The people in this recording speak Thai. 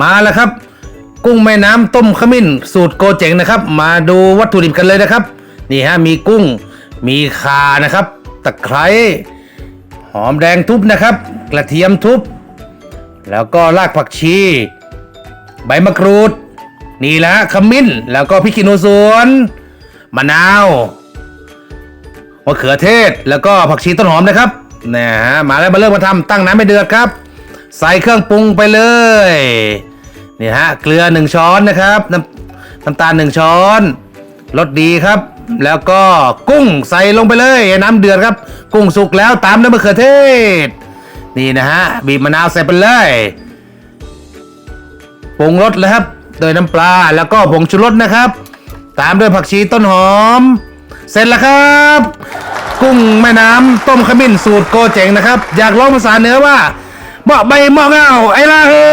มาแล้วครับ กุ้งแม่น้ำต้มขมิ้น สูตรโกเจ๋งนะครับ มาดูวัตถุดิบกันเลยนะครับ นี่ฮะมีกุ้งมีขานะครับ ตะไคร้หอมแดงทุบนะครับ กระเทียมทุบ แล้วก็รากผักชี ใบมะกรูด นี่แหละขมิ้น แล้วก็พริกขี้หนูสวนมะนาวมะเขือเทศแล้วก็ผักชีต้นหอมนะครับนะฮะมาแล้วมาเริ่มมาทำตั้งน้ำให้เดือดครับ ใส่เครื่องปรุงไปเลย นี่ฮะเกลือหนึ่งช้อนนะครับน้ำน้ำตาลหนึ่งช้อนรสดีครับ แล้วก็กุ้งใส่ลงไปเลยน้ำเดือดครับ กุ้งสุกแล้วตามด้วยมะเขือเทศ นี่นะฮะบีบมะนาวใส่ไปเลยปรุงรสเลยครับโดยน้ำปลาแล้วก็ผงชูรสนะครับ ตามด้วยผักชีต้นหอม เสร็จแล้วครับ กุ้งแม่น้ำต้มขมิ้นสูตรโกเจ๋งนะครับ อยากลองภาษาเหนือว่าเหมาะใบเหมาะเงาไอ้ล่ะเฮ้